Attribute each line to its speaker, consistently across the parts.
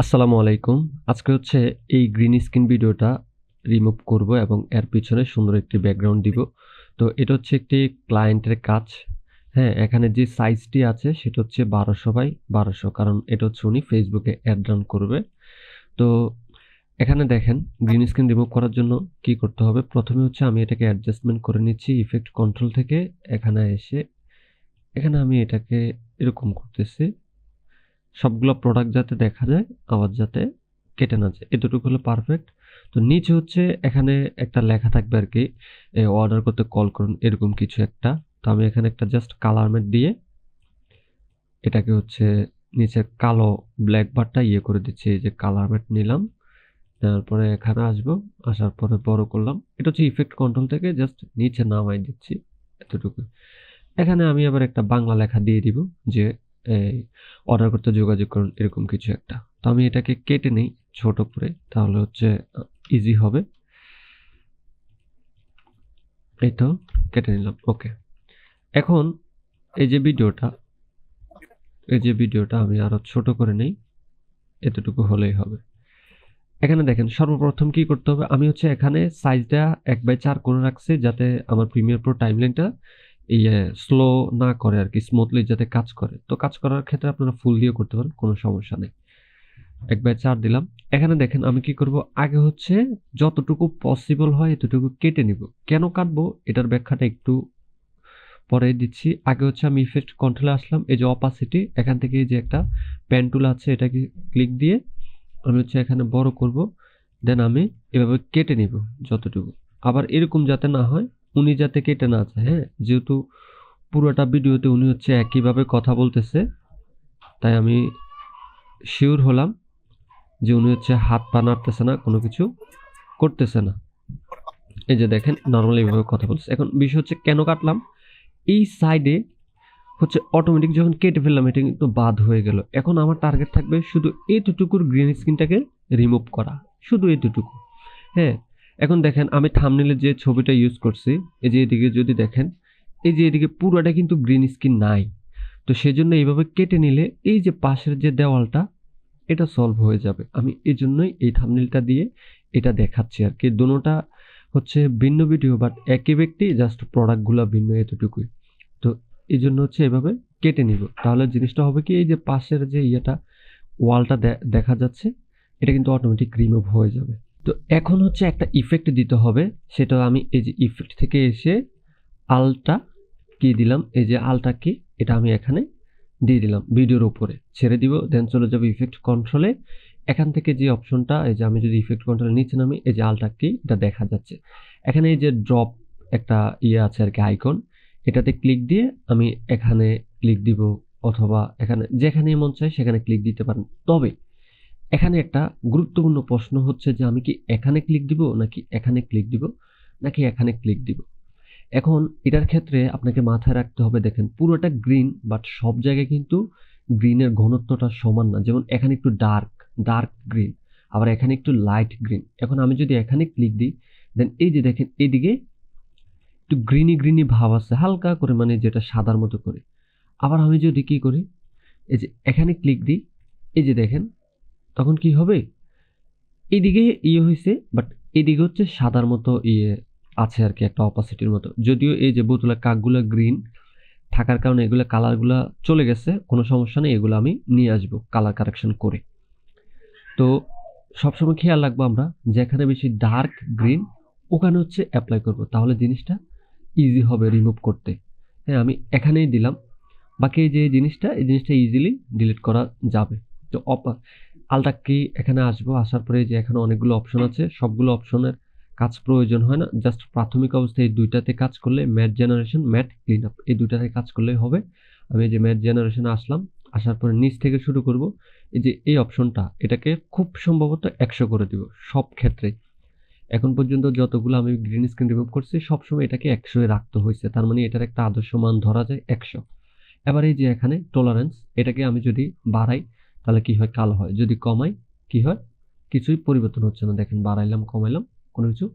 Speaker 1: আসসালামু আলাইকুম। আজকে হচ্ছে এই গ্রিন স্ক্রিন ভিডিওটা রিমুভ করব এবং এর পিছনে সুন্দর একটি ব্যাকগ্রাউন্ড দিব। তো এটা হচ্ছে একটি ক্লায়েন্টের কাজ। হ্যাঁ এখানে যে সাইজটি আছে সেটা হচ্ছে বারোশো বাই বারোশো, কারণ এটা হচ্ছে উনি ফেসবুকে অ্যাড রান করবে। তো এখানে দেখেন, গ্রিন স্ক্রিন রিমুভ করার জন্য কি করতে হবে? প্রথমে হচ্ছে আমি এটাকে অ্যাডজাস্টমেন্ট করে নিচ্ছি ইফেক্ট কন্ট্রোল থেকে। এখানে এসে, এখানে আমি এটাকে এরকম করতেছি। সবগুলো প্রোডাক্ট যাতে দেখা যায় আবার যাতে কেটে না যায়। এতটুকু হলো পারফেক্ট তো নিচে হচ্ছে এখানে একটা লেখা থাকবে আর কি অর্ডার করতে কল করুন, এরকম কিছু একটা। তো আমি এখানে একটা জাস্ট কালার ম্যাট দিয়ে এটাকে হচ্ছে নিচের কালো ব্ল্যাক বারটা ইয়ে করে দিচ্ছি, এই যে কালার ম্যাট নিলাম। তারপরে এখানে আসব, আসার পরে বড় করলাম। এটা হচ্ছে ইফেক্ট কন্ট্রোল থেকে জাস্ট নিচে নামাই দিচ্ছি, এতটুকু। এখানে আমি আবার একটা বাংলা লেখা দিয়ে দিব যে অর্ডার করতে যোগাযোগ করুন, এরকম কিছু একটা। তো আমি এটাকে কেটে নিই, ছোট করে, তাহলে হচ্ছে ইজি হবে। এই তো, কেটে নিলাম ওকে এখন, এই যে ভিডিওটা, এই যে ভিডিওটা আমি আরও ছোট করে নেই, এতটুকু হলেই হবে। এখানে দেখেন, সর্বপ্রথম কি করতে হবে, আমি হচ্ছে এখানে সাইজটা এক বাই চার করে রাখছি, যাতে আমার প্রিমিয়ার প্রো টাইমলাইনটা এই স্লো না করে আর কি স্মুথলি যাতে কাজ করে। তো কাজ করার ক্ষেত্রে আপনারা ফুল দিয়ে করতে পারেন, কোনো সমস্যা নেই। এক বাই চার দিলাম। এখানে দেখেন আমি কি করব? আগে হচ্ছে যতটুকু পসিবল হয় এতটুকু কেটে নিব। কেন কাটবো? এটার ব্যাখ্যাটা একটু পরে দিচ্ছি। আগে হচ্ছে আমি ইফেক্ট কন্ট্রোলে আসলাম, এই যে অপাসিটি এখান থেকে যে একটা প্যান টুল আছে, এটাকে ক্লিক দিয়ে আমি হচ্ছে এখানে বড় করব। দেন আমি এভাবে কেটে নিব যতটুকু। আবার এরকম যাতে না হয় উনি যাতে কেটে না যায় হ্যাঁ? যেহেতু পুরোটা ভিডিওতে উনি হচ্ছে একইভাবে কথা বলতেছে, তাই আমি শিওর হলাম যে উনি হচ্ছে হাত পা নাড়তেছে না, কোনো কিছু করতেছে না। এই যে দেখেন নর্মালি এইভাবে কথা বলছে এখন বিষয় হচ্ছে কেন কাটলাম? এই সাইডে হচ্ছে অটোমেটিক যখন কেটে ফেললাম, এটা কিন্তু বাদ হয়ে গেল। এখন আমার টার্গেট থাকবে শুধু এতটুকুর গ্রিন স্ক্রিনটাকে রিমুভ করা। শুধু এইটুকু হ্যাঁ? এখন দেখেন, আমি থামনেলে যে ছবিটা ইউজ করছি, এই যে এদিকে যদি দেখেন, এই যে এদিকে পুরোটা কিন্তু গ্রিন স্ক্রিন নাই। তো সেজন্য এইভাবে কেটে নিলে এই যে পাশের যে দেওয়ালটা, এটা সলভ হয়ে যাবে। আমি এই জন্যই এই থামনেলটা দিয়ে এটা দেখাচ্ছি আর কি। দুটোটা হচ্ছে ভিন্ন ভিডিও বাট একই ব্যক্তি জাস্ট প্রোডাক্টগুলো ভিন্ন এতটুকুই। তো এই জন্য হচ্ছে এভাবে কেটে নিব। তাহলে জিনিসটা হবে কি, এই যে পাশের যে ইয়েটা ওয়ালটা দেখা যাচ্ছে, এটা কিন্তু অটোমেটিক রিমুভ হয়ে যাবে। তো এখন হচ্ছে একটা ইফেক্ট দিতে হবে। সেটা আমি এই যে ইফেক্ট থেকে এসে আলটা কি দিলাম? এই যে আলটা কি এটা আমি এখানে দিয়ে দিলাম ভিডিওর উপরে। ছেড়ে দিব দেন চলে যাবে ইফেক্ট কন্ট্রোলে এখান থেকে যে অপশনটা এই যে আমি যদি ইফেক্ট কন্ট্রোলে নিচে নামি, এই যে আলটা কি এটা দেখা যাচ্ছে। এখানে এই যে ড্রপ একটা ইয়ে আছে আর কি আইকন এটাতে ক্লিক দিয়ে আমি এখানে ক্লিক দিব, অথবা এখানে যেখানে মন চাই সেখানে ক্লিক দিতে পারেন। তবে এখানে একটা গুরুত্বপূর্ণ প্রশ্ন হচ্ছে যে আমি কি এখানে ক্লিক দিব নাকি এখানে ক্লিক দিব? নাকি এখানে ক্লিক দিব? এখন এটার ক্ষেত্রে আপনাকে মাথায় রাখতে হবে, দেখেন পুরোটা গ্রিন বাট সব জায়গায় কিন্তু গ্রিনের ঘনত্বটা সমান না। যেমন এখানে একটু ডার্ক ডার্ক গ্রিন আবার এখানে একটু লাইট গ্রিন এখন আমি যদি এখানে ক্লিক দিই দেন এই যে দেখেন এইদিকে একটু গ্রিনি গ্রিনি ভাব আছে, হালকা করে মানে যেটা সাদার মতো করে। আবার আমি যদি কি করি, এই যে এখানে ক্লিক দিই, এই যে দেখেন তখন কি হবে? এদিকে ইয়ে হয়েছে বাট এদিকে হচ্ছে সাদার মতো ইয়ে আছে আর কি একটা অপাসিটির মতো। যদিও এই যে বোতলের কাকগুলো গ্রিন থাকার কারণে এগুলো কালারগুলো চলে গেছে, কোনো সমস্যা নেই, এগুলো আমি নিয়ে আসব কালার কারেকশন করে। তো সবসময় খেয়াল রাখব আমরা, যেখানে বেশি ডার্ক গ্রিন ওখানে হচ্ছে অ্যাপ্লাই করব। তাহলে জিনিসটা ইজি হবে রিমুভ করতে। হ্যাঁ আমি এখানেই দিলাম। বাকি যে জিনিসটা, এই জিনিসটা ইজিলি ডিলিট করা যাবে। তো অপা আলটা কি এখানে আসব? আসার পরে যে এখানে অনেকগুলো অপশন আছে। সবগুলো অপশনের কাজ প্রয়োজন হয় না। জাস্ট প্রাথমিক অবস্থায় এই দুইটাতে কাজ করলে mat generation mat clean up এই দুইটাতে কাজ করলেই হবে। আমি যে ম্যাট জেনারেশনে আসলাম। আসার পরে নিচ থেকে শুরু করব। এই যে এই অপশনটা এটাকে খুব সম্ভবত একশো করে দিব সব ক্ষেত্রেই। এখন পর্যন্ত যতগুলো আমি গ্রিন স্ক্রিন রিমুভ করছি, সবসময় এটাকে একশোয় রাখতে হয়েছে তার মানে এটার একটা আদর্শ মান ধরা যায় একশো। এবার এই যে এখানে টলারেন্স এটাকে আমি যদি বাড়াই তাহলে কি হয়? কালো হয়। যদি কমাই, কি হয়? কিছুই পরিবর্তন হচ্ছে না। দেখেন, বাড়াইলাম, কমাইলাম, কোনো কিছু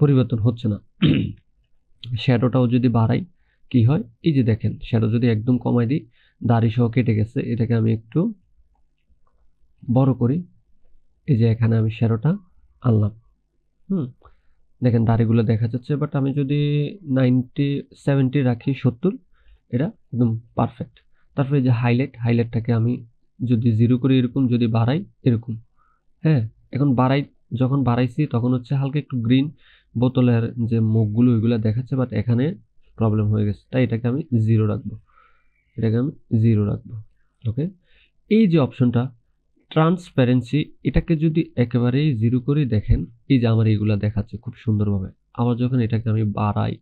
Speaker 1: পরিবর্তন হচ্ছে না। শ্যাডোটাও যদি বাড়াই, কি হয়? এই যে দেখেন শ্যাডো যদি একদম কমাই দিই দাড়ি সহ কেটে গেছে, এটাকে আমি একটু বড় করি। এই যে এখানে আমি শ্যাডোটা আনলাম। হুম, দেখেন, দাড়িগুলো দেখা যাচ্ছে বাট আমি যদি নাইনটি সেভেন্টি রাখি, সত্তর, এটা একদম পারফেক্ট তারপরে এই যে হাইলাইট হাইলাইটটাকে আমি যদি জিরো করে এরকম, যদি বাড়াই, এরকম। হ্যাঁ এখন বাড়াই, যখন বাড়াইছি, তখন হচ্ছে হালকা একটু গ্রিন বোতলের যে মুখগুলো, ওইগুলো দেখাচ্ছে বাট এখানে প্রবলেম হয়ে গেছে। তাই এটাকে আমি জিরো রাখব। এটাকে আমি জিরো রাখব। ওকে এই যে অপশনটা ট্রান্সপারেন্সি এটাকে যদি একেবারেই জিরো করে দেখেন, এই যে আমার এইগুলা দেখাচ্ছে খুব সুন্দরভাবে। আবার যখন এটাকে আমি বাড়াই,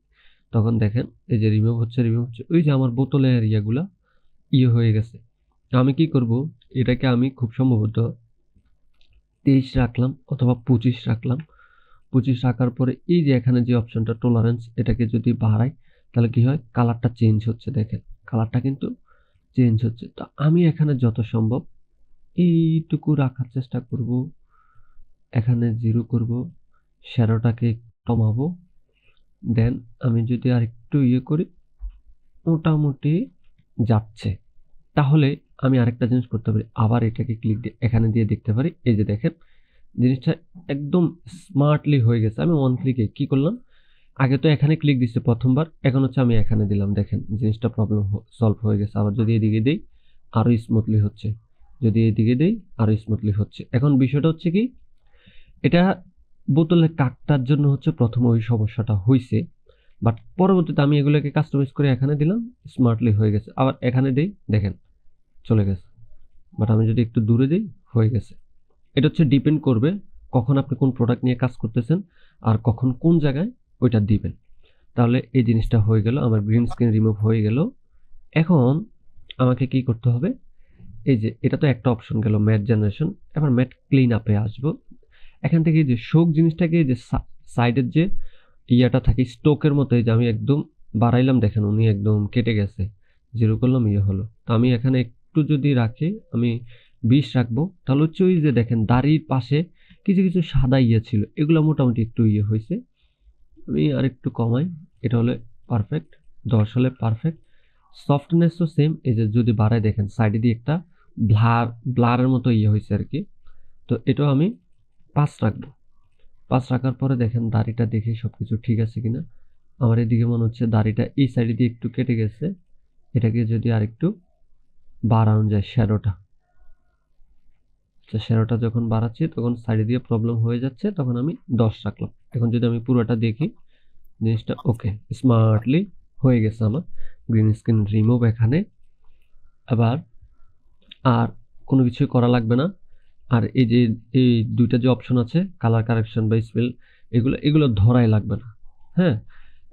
Speaker 1: তখন দেখেন, এই যে রিমুভ হচ্ছে রিমুভ হচ্ছে, ওই যে আমার বোতলের ইয়াগুলা ইয়ে হয়ে গেছে। আমি কি করব? এটাকে আমি খুব সম্ভবত তেইশ রাখলাম অথবা পঁচিশ রাখলাম। পঁচিশ রাখার পরে এই যে এখানে যে অপশনটা টলারেন্স এটাকে যদি বাড়াই, তাহলে কি হয়? কালারটা চেঞ্জ হচ্ছে, দেখেন। কালারটা কিন্তু চেঞ্জ হচ্ছে। তো আমি এখানে যত সম্ভব এইটুকু রাখার চেষ্টা করব। এখানে জিরো করব শ্যারোটাকে কমাবো। দেন আমি যদি আর একটু ইয়ে করি, মোটামুটি যাচ্ছে। তাহলে আমি আরেকটা জিনিস করতে পারি। আবার এটাকে ক্লিক দিয়ে এখানে দিয়ে দেখতে পারি। এই যে দেখেন, জিনিসটা একদম স্মার্টলি হয়ে গেছে। আমি ওয়ান ক্লিকে কি করলাম? আগে তো এখানে ক্লিক দিচ্ছে প্রথমবার, এখন হচ্ছে আমি এখানে দিলাম। দেখেন, জিনিসটা প্রবলেম সলভ হয়ে গেছে। আবার যদি এদিকে দিই আরও স্মুথলি হচ্ছে। যদি এদিকে দিই আরও স্মুথলি হচ্ছে। এখন বিষয়টা হচ্ছে কি, এটা বোতলের কাকটার জন্য হচ্ছে প্রথম ওই সমস্যাটা হয়েছে বাট পরবর্তীতে আমি এগুলোকে কাস্টমাইজ করে এখানে দিলাম স্মার্টলি হয়ে গেছে। আবার এখানে দিই, দেখেন চলে গেছে। বাট আমি যদি একটু দূরে দিই হয়ে গেছে। এটা হচ্ছে ডিপেন্ড করবে কখন আপনি কোন প্রোডাক্ট নিয়ে কাজ করতেছেন আর কখন কোন জায়গায় ওইটা দিবেন। তাহলে এই জিনিসটা হয়ে গেল, আমার গ্রিন স্ক্রিন রিমুভ হয়ে গেল। এখন আমাকে কি করতে হবে? এই যে এটা তো একটা অপশন গেল ম্যাট জেনারেশন এবার ম্যাট ক্লিন আপে আসব। এখান থেকে যে শোক জিনিসটাকে যে সাইডের যে ইয়াটা থাকে স্টোকের মতো যে আমি একদম বাড়াইলাম, দেখেন উনি একদম কেটে গেছে। জিরো করলাম ইয়ে হলো। তো আমি এখানে একটু যদি রাখি, আমি বিষ রাখব, তাহলে হচ্ছে ওই যে দেখেন দাড়ির পাশে কিছু কিছু সাদা ইয়ে ছিল, এগুলো মোটামুটি একটু ইয়ে হয়েছে। আমি আর একটু কমাই, এটা হলে পারফেক্ট দশ হলে পারফেক্ট সফটনেসও সেম এই যে যদি বাড়ায় দেখেন সাইডে দিয়ে একটা ব্লার ব্লারের মতো ইয়ে হয়েছে আর কি। তো এটাও আমি পাঁচ রাখব। পাঁচ রাখার পরে দেখেন দাড়িটা দেখে সব কিছু ঠিক আছে কিনা। আমার এদিকে মনে হচ্ছে দাড়িটা এই সাইডে দিয়ে একটু কেটে গেছে। এটাকে যদি আর একটু বাড়ানো যায় শ্যাডোটা। আচ্ছা শ্যাডোটা যখন বাড়াচ্ছি, তখন সাইডে দিয়ে প্রবলেম হয়ে যাচ্ছে, তখন আমি দশ রাখলাম। এখন যদি আমি পুরোটা দেখি, জিনিসটা ওকে, স্মার্টলি হয়ে গেছে আমার। গ্রিন স্ক্রিন রিমুভ এখানে। আবার আর কোনো কিছুই করা লাগবে না। আর এই যে, এই দুইটা যে অপশন আছে কালার কারেকশন বা স্পেল এগুলো এগুলো ধরাই লাগবে না। হ্যাঁ?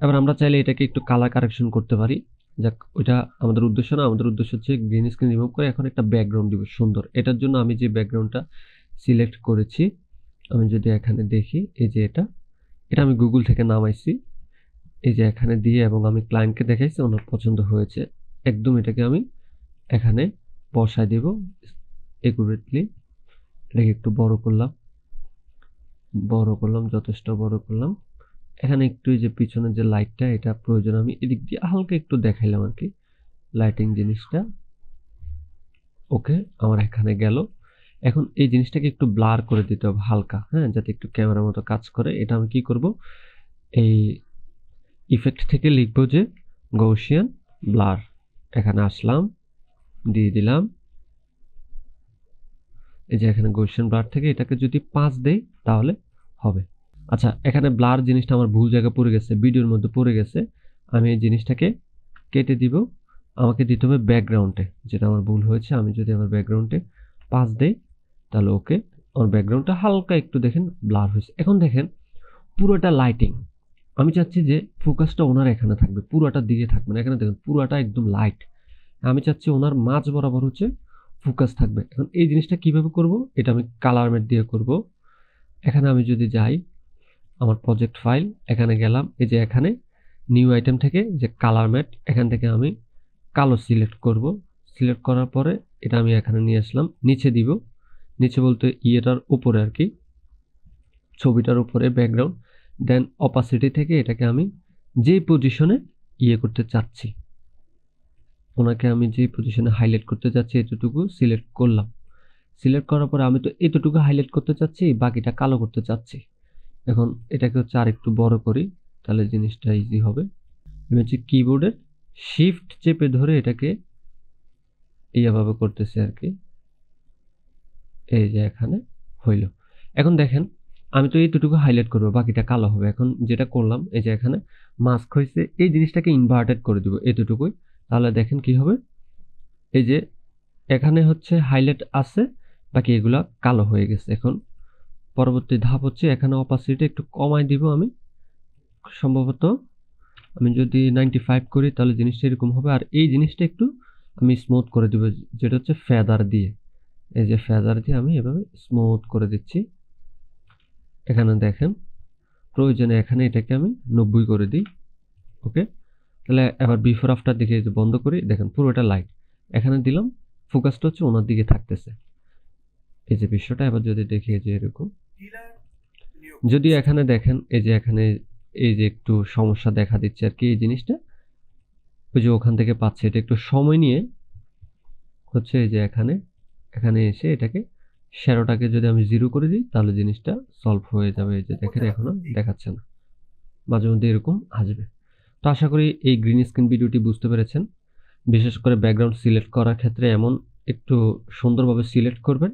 Speaker 1: এবার আমরা চাইলে এটাকে একটু কালার কারেকশন করতে পারি। যাক, ওইটা আমাদের উদ্দেশ্য না, আমাদের উদ্দেশ্য হচ্ছে গ্রিন স্ক্রিন রিমুভ করে এখন একটা ব্যাকগ্রাউন্ড দিব, সুন্দর। এটার জন্য আমি যে ব্যাকগ্রাউন্ডটা সিলেক্ট করেছি, আমি যদি এখানে দেখি, এই যে এটা এটা আমি গুগল থেকে নামাইছি। এই যে এখানে দিয়ে এবং আমি ক্লায়েন্টকে দেখাইছি, ওনার পছন্দ হয়েছে। একদম এটাকে আমি এখানে বসায় দেব একুরেটলি এটাকে একটু বড় করলাম বড় করলাম, যথেষ্ট বড় করলাম। এখানে একটু যে পিছনের যে লাইটটা এটা প্রয়োজন। আমি এদিক দিয়ে হালকা একটু দেখাইলাম আর কি লাইটিং জিনিসটা। ওকে আমার এখানে গেল। এখন এই জিনিসটাকে একটু ব্লার করে দিতে হবে হালকা হ্যাঁ যাতে একটু ক্যামেরার মতো কাজ করে। এটা আমি কি করব? এই ইফেক্ট থেকে লিখব যে গৌসিয়ান ব্লার এখানে আসলাম, দিয়ে দিলাম। এই যে এখানে গৌসিয়ান ব্লার থেকে এটাকে যদি পাঁচ দেই, তাহলে হবে। আচ্ছা এখানে ব্লার জিনিসটা আমার ভুল জায়গায় পড়ে গেছে ভিডিওর মধ্যে পড়ে গেছে। আমি এই জিনিসটাকে কেটে দিব। আমাকে দিতে হবে ব্যাকগ্রাউন্ডে যেটা আমার ভুল হয়েছে, আমি যদি আমার ব্যাকগ্রাউন্ডে পাঁচ দেই, তাহলে ওকে আমার ব্যাকগ্রাউন্ডটা হালকা একটু দেখেন ব্লার হয়েছে। এখন দেখেন, পুরোটা লাইটিং আমি চাচ্ছি যে ফোকাসটা ওনার এখানে থাকবে, পুরোটা দিকে থাকবে না। এখানে দেখুন, পুরোটা একদম লাইট আমি চাচ্ছি ওনার মাঝ বরাবর হচ্ছে ফোকাস থাকবে। এখন এই জিনিসটা কীভাবে করব? এটা আমি কালার ম্যাট দিয়ে করব। এখানে আমি যদি যাই আমার প্রজেক্ট ফাইল এখানে গেলাম। এই যে এখানে নিউ আইটেম থেকে যে কালার ম্যাট এখান থেকে আমি কালো সিলেক্ট করব। সিলেক্ট করার পরে এটা আমি এখানে নিয়ে আসলাম। নিচে দিব। নিচে বলতে ইয়েটার উপরে আর কি। ছবিটার উপরে ব্যাকগ্রাউন্ড দেন অপাসিটি থেকে এটাকে আমি যেই পজিশনে ইয়ে করতে চাচ্ছি, ওনাকে আমি যে পজিশনে হাইলাইট করতে চাচ্ছি, এতটুকু সিলেক্ট করলাম। সিলেক্ট করার পরে আমি তো এতটুকু হাইলাইট করতে চাচ্ছি, বাকিটা কালো করতে চাচ্ছি। এখন এটাকে হচ্ছে আর একটু বড় করি, তাহলে জিনিসটা ইজি হবে। আমি হচ্ছে কিবোর্ডের শিফট চেপে ধরে এটাকে ইয়াভাবে করতেছি আর কি। এই যে এখানে হইল। এখন দেখেন, আমি তো এইটুকু হাইলাইট করব, বাকিটা কালো হবে। এখন যেটা করলাম, এই যে এখানে মাস্ক হয়েছে এই জিনিসটাকে ইনভার্টেড করে দিব এতটুকুই। তাহলে দেখেন কি হবে, এই যে এখানে হচ্ছে হাইলাইট আছে, বাকি এগুলা কালো হয়ে গেছে। এখন পরবর্তী ধাপ হচ্ছে এখানে অপাসিটি একটু কমাই দিব আমি। সম্ভবত আমি যদি নাইনটি ফাইভ করি তাহলে জিনিসটা এরকম হবে। আর এই জিনিসটা একটু আমি স্মুথ করে দিব, যেটা হচ্ছে ফেদার দিয়ে। এই যে ফেদার দিয়ে আমি এভাবে স্মুথ করে দিচ্ছি। এখানে দেখেন, প্রয়োজনে এখানে এটাকে আমি নব্বই করে দিই। ওকে তাহলে এবার বিফোর আফটার দিকে যে বন্ধ করি, দেখেন পুরোটা লাইট এখানে দিলাম ফোকাসটা হচ্ছে ওনার দিকে থাকতেছে। এই যে বিষয়টা, এবার যদি দেখি যে এরকম। যদি এখানে দেখেন এই যে এখানে এই যে একটু সমস্যা দেখা দিচ্ছে আর কি এই জিনিসটা ওই যে ওখান থেকে পাচ্ছে। এটা একটু সময় নিয়ে হচ্ছে এই যে এখানে এখানে এসে এটাকে শ্যারোটাকে যদি আমি জিরো করে দিই তাহলে জিনিসটা সলভ হয়ে যাবে। এই যে দেখেন এখনও দেখাচ্ছে না। মাঝে মধ্যে এরকম আসবে। তো আশা করি এই গ্রিন স্ক্রিন ভিডিওটি বুঝতে পেরেছেন। বিশেষ করে ব্যাকগ্রাউন্ড সিলেক্ট করার ক্ষেত্রে এমন একটু সুন্দরভাবে সিলেক্ট করবেন।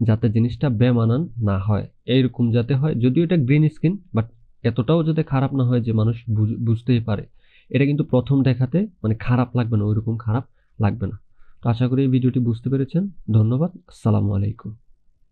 Speaker 1: যাতে জিনিসটা বেমানান না হয়। এইরকম যাতে হয়, যদিও এটা গ্রিন স্কিন বাট এতটাও যাতে খারাপ না হয় যে মানুষ বুঝ- বুঝতেই পারে। এটা কিন্তু প্রথম দেখাতে মানে খারাপ লাগবে না, ওইরকম খারাপ লাগবে না। তো আশা করি এই ভিডিওটি বুঝতে পেরেছেন। ধন্যবাদ, আসসালামু আলাইকুম।